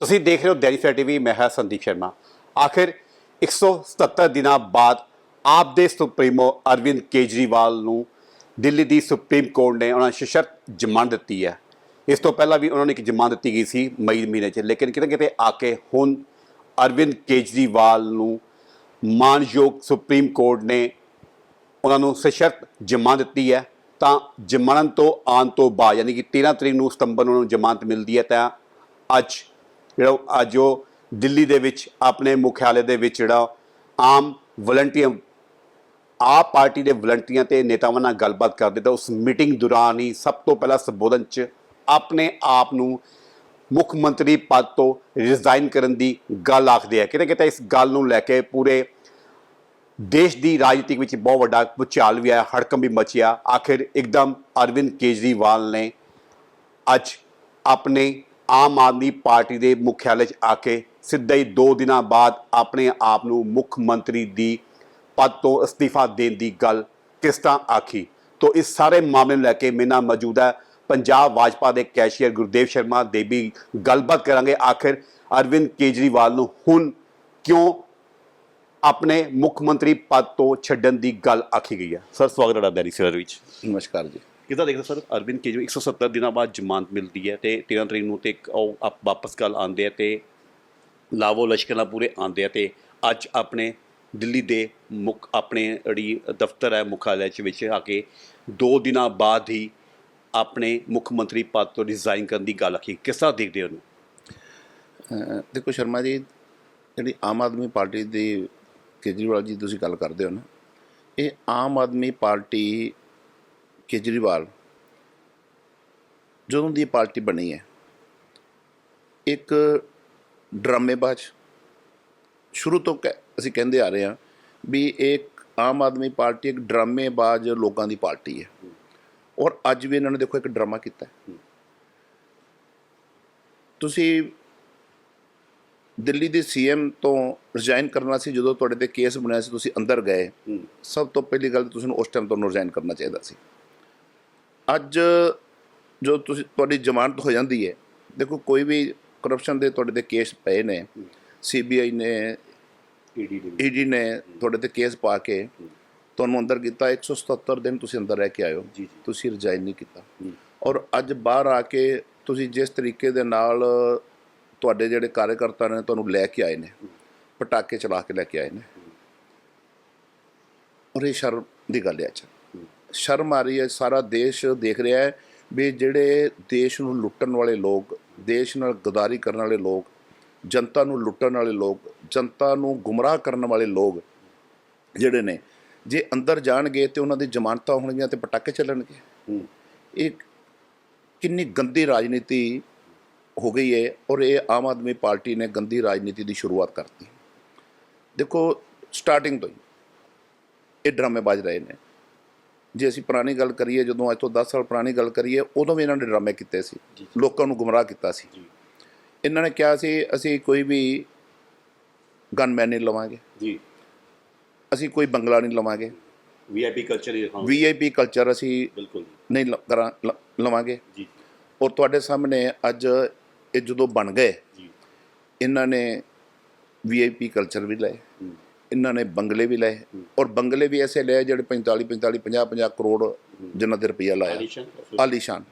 ਤੁਸੀਂ ਦੇਖ ਰਹੇ ਹੋ ਦੈਨਿਕ ਟੀਵੀ, ਮੈਂ ਹਾਂ ਸੰਦੀਪ ਸ਼ਰਮਾ। ਆਖਿਰ 177 ਦਿਨਾਂ ਬਾਅਦ ਆਪ ਦੇ ਸੁਪਰੀਮੋ ਅਰਵਿੰਦ ਕੇਜਰੀਵਾਲ ਨੂੰ ਦਿੱਲੀ ਦੀ ਸੁਪਰੀਮ ਕੋਰਟ ਨੇ ਉਹਨਾਂ ਸਸ਼ਰਤ ਜ਼ਮਾਨਤ ਦਿੱਤੀ ਹੈ। ਇਸ ਤੋਂ ਪਹਿਲਾਂ ਵੀ ਉਹਨਾਂ ਨੂੰ ਇੱਕ ਜ਼ਮਾਨਤ ਦਿੱਤੀ ਗਈ ਸੀ ਮਈ ਮਹੀਨੇ 'ਚ, ਲੇਕਿਨ ਕਿਤੇ ਕਿਤੇ ਆ ਕੇ ਹੁਣ ਅਰਵਿੰਦ ਕੇਜਰੀਵਾਲ ਨੂੰ ਮਾਨਯੋਗ ਸੁਪਰੀਮ ਕੋਰਟ ਨੇ ਉਹਨਾਂ ਨੂੰ ਸਸ਼ਰਤ ਜ਼ਮਾਨਤ ਦਿੱਤੀ ਹੈ। ਤਾਂ ਜ਼ਮਾਨਤ ਤੋਂ ਆਉਣ ਤੋਂ ਬਾਅਦ, ਯਾਨੀ ਕਿ 13 ਤਰੀਕ ਨੂੰ ਸਤੰਬਰ ਨੂੰ ਉਹਨਾਂ ਨੂੰ ਜ਼ਮਾਨਤ ਮਿਲਦੀ ਹੈ, ਤਾਂ ਅੱਜ ਜਿਹੜਾ ਅੱਜ ਉਹ ਦਿੱਲੀ ਦੇ ਵਿੱਚ ਆਪਣੇ ਮੁਖਿਆਲੇ ਦੇ ਵਿੱਚ ਜਿਹੜਾ ਆਮ ਵਲੰਟੀਅਰ ਆਪ ਪਾਰਟੀ ਦੇ ਵਲੰਟੀਅਰਾਂ ਤੇ ਨੇਤਾਵਾਂ ਨਾਲ ਗੱਲਬਾਤ ਕਰਦੇ ਤਾਂ ਉਸ ਮੀਟਿੰਗ ਦੌਰਾਨ ਹੀ ਸਭ ਤੋਂ ਪਹਿਲਾਂ ਸੰਬੋਧਨ 'ਚ ਆਪਣੇ ਆਪ ਨੂੰ ਮੁੱਖ ਮੰਤਰੀ ਪਦ ਤੋਂ ਰਿਜ਼ਾਈਨ ਕਰਨ ਦੀ ਗੱਲ ਆਖਦੇ ਆ। ਕਿਤੇ ਕਿਤੇ ਇਸ ਗੱਲ ਨੂੰ ਲੈ ਕੇ ਪੂਰੇ ਦੇਸ਼ ਦੀ ਰਾਜਨੀਤੀ ਵਿੱਚ ਬਹੁਤ ਵੱਡਾ ਭੁਚਾਲ ਵੀ ਆਇਆ, ਹੜਕੰਪ ਵੀ ਮਚਿਆ ਆਖਿਰ ਇੱਕਦਮ ਅਰਵਿੰਦ ਕੇਜਰੀਵਾਲ ਨੇ ਅੱਜ ਆਪਣੇ ਆਮ ਆਦਮੀ ਪਾਰਟੀ ਦੇ ਮੁਖਿਆਲੇ 'ਚ ਆ ਕੇ ਸਿੱਧਾ ਹੀ 2 ਦਿਨਾਂ ਬਾਅਦ ਆਪਣੇ ਆਪ ਨੂੰ ਮੁੱਖ ਮੰਤਰੀ ਦੀ ਪਦ ਤੋਂ ਅਸਤੀਫਾ ਦੇਣ ਦੀ ਗੱਲ ਕਿਸ ਤਰ੍ਹਾਂ ਆਖੀ? ਤੋਂ ਇਸ ਸਾਰੇ ਮਾਮਲੇ ਨੂੰ ਲੈ ਕੇ ਮੇਰੇ ਨਾਲ ਮੌਜੂਦ ਪੰਜਾਬ ਵਾਜਪਾ ਦੇ ਕੈਸ਼ੀਅਰ ਗੁਰਦੇਵ ਸ਼ਰਮਾ ਦੇਵੀ ਗੱਲਬਾਤ ਕਰਾਂਗੇ। ਆਖਿਰ ਅਰਵਿੰਦ ਕੇਜਰੀਵਾਲ ਨੂੰ ਹੁਣ ਕਿਉਂ ਆਪਣੇ ਮੁੱਖ ਮੰਤਰੀ ਪਦ ਤੋਂ ਛੱਡਣ ਦੀ ਗੱਲ ਆਖੀ ਗਈ ਹੈ? ਸਰ, ਸਵਾਗਤ ਹੈ ਤੁਹਾਡਾ ਦੈਨਿਕ ਸਵੇਰ ਵਿੱਚ। ਨਮਸਕਾਰ ਜੀ। ਕਿੱਦਾਂ ਦੇਖਦੇ ਸਰ? ਅਰਵਿੰਦ ਕੇਜਰੀਵਾਲ 170 ਦਿਨਾਂ ਬਾਅਦ ਜ਼ਮਾਨਤ ਮਿਲਦੀ ਹੈ ਤੇ 13 ਤਰੀਕ ਨੂੰ ਤੇ ਉਹ ਆਪ ਵਾਪਸ ਕੱਲ ਆਉਂਦੇ ਆ ਤੇ ਲਾਵੋ ਲਸ਼ਕਰਾਂ ਨਾਲ ਪੂਰੇ ਆਉਂਦੇ ਆ ਤੇ ਅੱਜ ਆਪਣੇ ਦਿੱਲੀ ਦੇ ਮੁੱਖ ਆਪਣੇ ਜਿਹੜੀ ਦਫ਼ਤਰ ਹੈ ਮੁਖਾਲਿਆ ਚ ਵਿੱਚ ਆ ਕੇ 2 ਦਿਨਾਂ ਬਾਅਦ ਹੀ ਆਪਣੇ ਮੁੱਖ ਮੰਤਰੀ ਪਦ ਤੋਂ ਰਿਜ਼ਾਈਨ ਕਰਨ ਦੀ ਗੱਲ ਆਖੀ। ਕਿਸ ਤਰ੍ਹਾਂ ਦੇਖਦੇ ਹੋ ਉਹਨੂੰ ਦੇਖੋ ਸ਼ਰਮਾ ਜੀ, ਜਿਹੜੀ ਆਮ ਆਦਮੀ ਪਾਰਟੀ ਦੀ ਕੇਜਰੀਵਾਲ ਜੀ ਤੁਸੀਂ ਗੱਲ ਕਰਦੇ ਹੋ ਨਾ, ਇਹ ਆਮ ਆਦਮੀ ਪਾਰਟੀ ਕੇਜਰੀਵਾਲ ਜਦੋਂ ਦੀ ਪਾਰਟੀ ਬਣੀ ਹੈ ਇੱਕ ਡਰਾਮੇਬਾਜ਼ ਸ਼ੁਰੂ ਤੋਂ ਅਸੀਂ ਕਹਿੰਦੇ ਆ ਰਹੇ ਹਾਂ ਵੀ ਇੱਕ ਆਮ ਆਦਮੀ ਪਾਰਟੀ ਇੱਕ ਡਰਾਮੇਬਾਜ਼ ਲੋਕਾਂ ਦੀ ਪਾਰਟੀ ਹੈ। ਔਰ ਅੱਜ ਵੀ ਇਹਨਾਂ ਨੇ ਦੇਖੋ ਇੱਕ ਡਰਾਮਾ ਕੀਤਾ ਹੈ। ਤੁਸੀਂ ਦਿੱਲੀ ਦੇ ਸੀਐਮ ਤੋਂ ਰਿਜ਼ਾਈਨ ਕਰਨਾ ਸੀ ਜਦੋਂ ਤੁਹਾਡੇ ਤੇ ਕੇਸ ਬਣਿਆ ਸੀ ਤੁਸੀਂ ਅੰਦਰ ਗਏ ਸਭ ਤੋਂ ਪਹਿਲੀ ਗੱਲ ਤੁਸੀਂ ਨੂੰ ਉਸ ਟਾਈਮ ਤੋਂ ਰਿਜ਼ਾਈਨ ਕਰਨਾ ਚਾਹੀਦਾ ਸੀ। ਅੱਜ ਜੋ ਤੁਸੀਂ ਤੁਹਾਡੀ ਜ਼ਮਾਨਤ ਹੋ ਜਾਂਦੀ ਹੈ ਦੇਖੋ ਕੋਈ ਵੀ ਕਰਪਸ਼ਨ ਦੇ ਤੁਹਾਡੇ ਤੇ ਕੇਸ ਪਏ ਨੇ ਸੀਬੀਆਈ ਨੇ ਈਡੀ ਨੇ। ਤੁਹਾਡੇ ਤੇ ਕੇਸ ਪਾ ਕੇ ਤੁਹਾਨੂੰ ਅੰਦਰ ਕੀਤਾ 177 ਦਿਨ ਤੁਸੀਂ ਅੰਦਰ ਰਹਿ ਕੇ ਆਇਓ। ਤੁਸੀਂ ਰਿਜ਼ਾਈਨ ਨਹੀਂ ਕੀਤਾ। ਔਰ ਅੱਜ ਬਾਹਰ ਆ ਕੇ ਤੁਸੀਂ ਜਿਸ ਤਰੀਕੇ ਦੇ ਨਾਲ ਤੁਹਾਡੇ ਜਿਹੜੇ ਕਾਰਜਕਰਤਾ ਨੇ ਤੁਹਾਨੂੰ ਲੈ ਕੇ ਆਏ ਨੇ ਪਟਾਕੇ ਚਲਾ ਕੇ ਲੈ ਕੇ ਆਏ ਨੇ। ਔਰ ਇਹ ਸ਼ਰਮ ਦੀ ਗੱਲ ਹੈ ਅੱਜ। ਸ਼ਰਮ ਆ ਰਹੀ ਹੈ ਸਾਰਾ ਦੇਸ਼ ਦੇਖ ਰਿਹਾ ਹੈ ਵੀ ਜਿਹੜੇ ਦੇਸ਼ ਨੂੰ ਲੁੱਟਣ ਵਾਲੇ ਲੋਕ ਦੇਸ਼ ਨਾਲ ਗਦਾਰੀ ਕਰਨ ਵਾਲੇ ਲੋਕ ਜਨਤਾ ਨੂੰ ਲੁੱਟਣ ਵਾਲੇ ਲੋਕ ਜਨਤਾ ਨੂੰ ਗੁੰਮਰਾਹ ਕਰਨ ਵਾਲੇ ਲੋਕ ਜਿਹੜੇ ਨੇ ਜੇ ਅੰਦਰ ਜਾਣਗੇ ਤੇ ਉਹਨਾਂ ਦੀ ਜ਼ਮਾਨਤਾਂ ਹੋਣਗੀਆਂ ਤੇ ਪਟਾਕੇ ਚੱਲਣਗੇ। ਇਹ ਕਿੰਨੀ ਗੰਦੀ ਰਾਜਨੀਤੀ ਹੋ ਗਈ ਹੈ ਔਰ ਇਹ ਆਮ ਆਦਮੀ ਪਾਰਟੀ ਨੇ ਗੰਦੀ ਰਾਜਨੀਤੀ ਦੀ ਸ਼ੁਰੂਆਤ ਕਰਤੀ। ਦੇਖੋ ਸਟਾਰਟਿੰਗ ਤੋਂ ਹੀ ਇਹ ਡਰਾਮੇਬਾਜ਼ ਰਹੇ ਨੇ। ਜੇ ਅਸੀਂ ਪੁਰਾਣੀ ਗੱਲ ਕਰੀਏ ਜਦੋਂ ਅੱਜ ਤੋਂ 10 ਸਾਲ ਪੁਰਾਣੀ ਗੱਲ ਕਰੀਏ ਉਦੋਂ ਵੀ ਇਹਨਾਂ ਨੇ ਡਰਾਮੇ ਕੀਤੇ ਸੀ। ਲੋਕਾਂ ਨੂੰ ਗੁੰਮਰਾਹ ਕੀਤਾ ਸੀ। ਇਹਨਾਂ ਨੇ ਕਿਹਾ ਸੀ ਅਸੀਂ ਕੋਈ ਵੀ ਗਨਮੈਨ ਨਹੀਂ ਲਵਾਂਗੇ। ਜੀ। ਅਸੀਂ ਕੋਈ ਬੰਗਲਾ ਨਹੀਂ ਲਵਾਂਗੇ। ਵੀਆਈਪੀ ਕਲਚਰ ਹੀ ਦਿਖਾਓ ਵੀਆਈਪੀ ਕਲਚਰ ਅਸੀਂ ਬਿਲਕੁਲ ਨਹੀਂ ਕਰਾਂ ਲਵਾਂਗੇ। ਜੀ। ਔਰ ਤੁਹਾਡੇ ਸਾਹਮਣੇ ਅੱਜ ਇਹ ਜਦੋਂ ਬਣ ਗਏ ਜੀ। ਇਹਨਾਂ ਨੇ ਵੀਆਈਪੀ ਕਲਚਰ ਵੀ ਲਏ। ਇਹਨਾਂ ਨੇ ਬੰਗਲੇ ਵੀ ਲਏ ਔਰ ਬੰਗਲੇ ਵੀ ਐਸੇ ਲਏ ਜਿਹੜੇ 45 45 50 50 ਕਰੋੜ ਜਿਨ੍ਹਾਂ ਦੇ ਰੁਪਈਆ ਲਾਇਆ। ਆਲੀਸ਼ਾਨ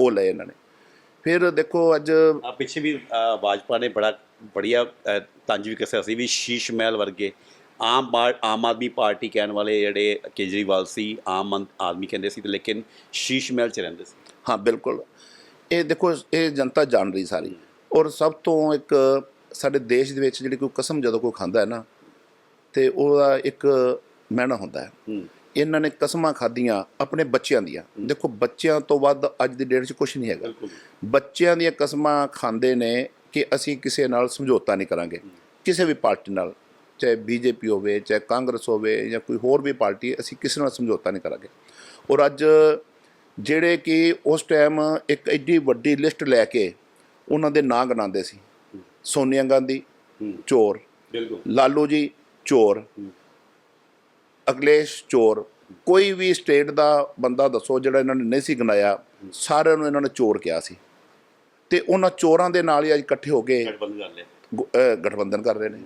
ਉਹ ਲਏ ਇਹਨਾਂ ਨੇ। ਫਿਰ ਦੇਖੋ ਅੱਜ ਆ ਪਿੱਛੇ ਵੀ ਭਾਜਪਾ ਨੇ ਬੜਾ ਬੜੀਆ ਤੰਜ ਵੀ ਕੱਸਿਆ ਸੀ ਵੀ ਸ਼ੀਸ਼ ਮਹਿਲ ਵਰਗੇ ਆਮ ਆਮ ਆਦਮੀ ਪਾਰਟੀ ਕਹਿਣ ਵਾਲੇ ਜਿਹੜੇ ਕੇਜਰੀਵਾਲ ਸੀ ਆਮ ਆਦਮੀ ਕਹਿੰਦੇ ਸੀ ਤੇ ਲੇਕਿਨ ਸ਼ੀਸ਼ ਮਹਿਲ ਚ ਰਹਿੰਦੇ ਸੀ। ਹਾਂ ਬਿਲਕੁਲ। ਇਹ ਦੇਖੋ ਇਹ ਜਨਤਾ ਜਾਣ ਰਹੀ ਸਾਰੀ। ਔਰ ਸਭ ਤੋਂ ਇੱਕ ਸਾਡੇ ਦੇਸ਼ ਦੇ ਵਿੱਚ ਜਿਹੜੀ ਕੋਈ ਕਸਮ ਜਦੋਂ ਕੋਈ ਖਾਂਦਾ ਹੈ ਨਾ ਤੇ ਉਹਦਾ ਇੱਕ ਮਹਿਣਾ ਹੁੰਦਾ ਹੈ। ਇਹਨਾਂ ਨੇ ਕਸਮਾਂ ਖਾਧੀਆਂ ਆਪਣੇ ਬੱਚਿਆਂ ਦੀਆਂ। ਦੇਖੋ ਬੱਚਿਆਂ ਤੋਂ ਵੱਧ ਅੱਜ ਦੀ ਡੇਟ 'ਚ ਕੁਝ ਨਹੀਂ ਹੈਗਾ। ਬੱਚਿਆਂ ਦੀਆਂ ਕਸਮਾਂ ਖਾਂਦੇ ਨੇ ਕਿ ਅਸੀਂ ਕਿਸੇ ਨਾਲ ਸਮਝੌਤਾ ਨਹੀਂ ਕਰਾਂਗੇ। ਕਿਸੇ ਵੀ ਪਾਰਟੀ ਨਾਲ ਚਾਹੇ ਬੀਜੇਪੀ ਹੋਵੇ ਚਾਹੇ ਕਾਂਗਰਸ ਹੋਵੇ ਜਾਂ ਕੋਈ ਹੋਰ ਵੀ ਪਾਰਟੀ ਅਸੀਂ ਕਿਸੇ ਨਾਲ ਸਮਝੌਤਾ ਨਹੀਂ ਕਰਾਂਗੇ। ਔਰ ਅੱਜ ਜਿਹੜੇ ਕਿ ਉਸ ਟਾਈਮ ਇੱਕ ਐਡੀ ਵੱਡੀ ਲਿਸਟ ਲੈ ਕੇ ਉਹਨਾਂ ਦੇ ਨਾਂ ਗਣਾਉਂਦੇ ਸੀ। ਸੋਨੀਆ ਗਾਂਧੀ ਚੋਰ। ਬਿਲਕੁਲ। ਲਾਲੂ ਜੀ ਚੋਰ। ਅਖਿਲੇਸ਼ ਚੋਰ। ਕੋਈ ਵੀ ਸਟੇਟ ਦਾ ਬੰਦਾ ਦੱਸੋ ਜਿਹੜਾ ਇਹਨਾਂ ਨੇ ਨਹੀਂ ਸੀ ਗਨਾਇਆ ਸਾਰਿਆਂ ਨੂੰ ਇਹਨਾਂ ਨੇ ਚੋਰ ਕਿਹਾ ਸੀ। ਤੇ ਉਹਨਾਂ ਚੋਰਾਂ ਦੇ ਨਾਲ ਹੀ ਅੱਜ ਇਕੱਠੇ ਹੋ ਕੇ ਗਠਬੰਧਨ ਕਰ ਰਹੇ ਨੇ।